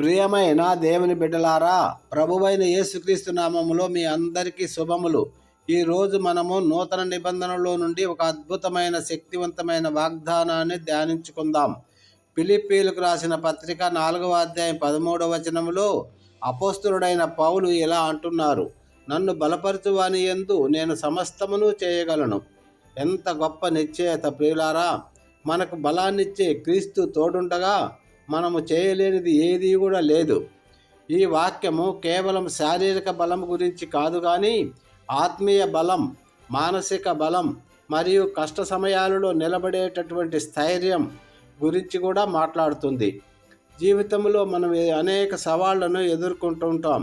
ప్రియమైన దేవుని బిడ్డలారా ప్రభువైన యేసుక్రీస్తు నామములో మీ అందరికీ శుభములు. ఈరోజు మనము నూతన నిబంధనలో నుండి ఒక అద్భుతమైన శక్తివంతమైన వాగ్దానాన్ని ధ్యానించుకుందాం. పిలిపీలకు రాసిన పత్రిక నాలుగవ అధ్యాయం పదమూడవ వచనములో అపోస్తుడైన పౌలు ఇలా అంటున్నారు నన్ను బలపరచువాని ఎందు నేను సమస్తమును చేయగలను. ఎంత గొప్ప నిశ్చయత ప్రియులారా మనకు బలాన్నిచ్చే క్రీస్తు తోడుండగా మనము చేయలేనిది ఏది కూడా లేదు. ఈ వాక్యము కేవలం శారీరక బలం గురించి కాదు కానీ ఆత్మీయ బలం మానసిక బలం మరియు కష్ట సమయాలలో నిలబడేటటువంటి స్థైర్యం గురించి కూడా మాట్లాడుతుంది. జీవితంలో మనం అనేక సవాళ్ళను ఎదుర్కొంటుంటాం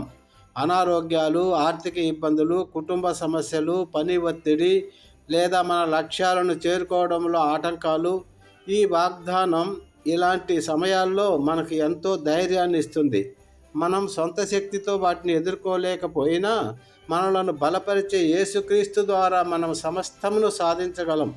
అనారోగ్యాలు ఆర్థిక ఇబ్బందులు కుటుంబ సమస్యలు పని ఒత్తిడి లేదా మన లక్ష్యాలను చేరుకోవడంలో ఆటంకాలు ఈ వాగ్దానం ఇలాంటి సమయాల్లో మనకు ఎంతో ధైర్యాన్ని ఇస్తుంది. మనం సొంత శక్తితో వాటిని ఎదుర్కోలేకపోయినా మనలను బలపరిచే యేసుక్రీస్తు ద్వారా మనం సమస్తమును సాధించగలం.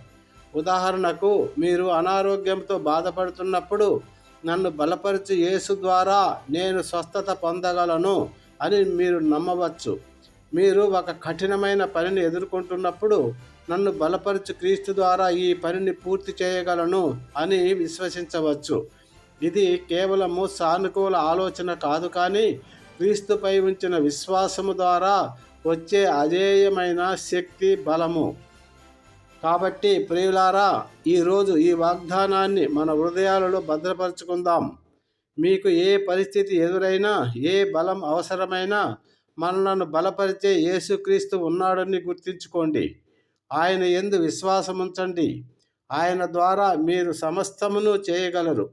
ఉదాహరణకు మీరు అనారోగ్యంతో బాధపడుతున్నప్పుడు నన్ను బలపరిచే యేసు ద్వారా నేను స్వస్థత పొందగలను అని మీరు నమ్మవచ్చు. మీరు ఒక కఠినమైన పనిని ఎదుర్కొంటున్నప్పుడు నన్ను బలపరచు క్రీస్తు ద్వారా ఈ పనిని పూర్తి చేయగలను అని విశ్వసించవచ్చు. ఇది కేవలము సానుకూల ఆలోచన కాదు కానీ క్రీస్తుపై ఉంచిన విశ్వాసము ద్వారా వచ్చే అజేయమైన శక్తి బలము. కాబట్టి ప్రియులారా ఈరోజు ఈ వాగ్దానాన్ని మన హృదయాలలో భద్రపరచుకుందాం. మీకు ఏ పరిస్థితి ఎదురైనా ఏ బలం అవసరమైనా మనలను బలపరిచే యేసుక్రీస్తు ఉన్నాడని గుర్తుంచుకోండి. ఆయన ఎందు విశ్వాసముంచండి ఆయన ద్వారా మీరు సమస్తమును చేయగలరు.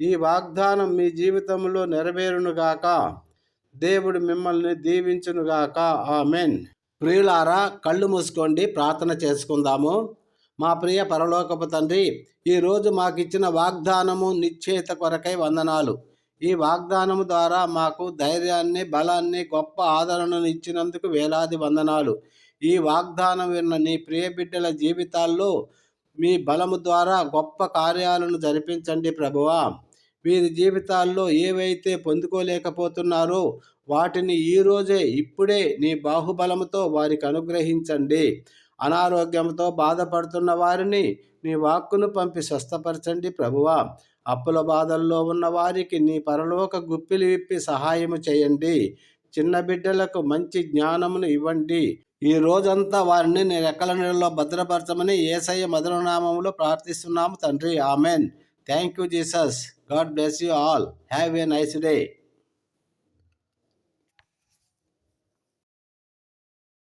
ఈ వాగ్దానం మీ జీవితంలో నెరవేరునుగాక దేవుడు మిమ్మల్ని దీవించునుగాక ఆమెన్. ప్రియులారా కళ్ళు మూసుకోండి ప్రార్థన చేసుకుందాము. మా ప్రియ పరలోకపు తండ్రి ఈరోజు మాకు ఇచ్చిన వాగ్దానము నిశ్చేత కొరకై వందనాలు. ఈ వాగ్దానము ద్వారా మాకు ధైర్యాన్ని బలాన్ని గొప్ప ఆదరణను ఇచ్చినందుకు వేలాది వందనాలు. ఈ వాగ్దానం విన్న నీ ప్రియ బిడ్డల జీవితాల్లో మీ బలము ద్వారా గొప్ప కార్యాలను జరిపించండి ప్రభువా. వీరి జీవితాల్లో ఏవైతే పొందుకోలేకపోతున్నారో వాటిని ఈరోజే ఇప్పుడే నీ బాహుబలముతో వారికి అనుగ్రహించండి. అనారోగ్యంతో బాధపడుతున్న వారిని నీ వాక్కును పంపి స్వస్థపరచండి ప్రభువా. అప్పుల బాధల్లో ఉన్న వారికి నీ పరలోక గుప్పిలు విప్పి సహాయము చేయండి. చిన్న బిడ్డలకు మంచి జ్ఞానమును ఇవ్వండి. ఈ రోజంతా వారిని నీ రెక్కల నీళ్ళలో భద్రపరచమని ఏసయ్య మధురనామంలో ప్రార్థిస్తున్నాము తండ్రి. Amen. Thank you Jesus. God bless you all. Have a nice day.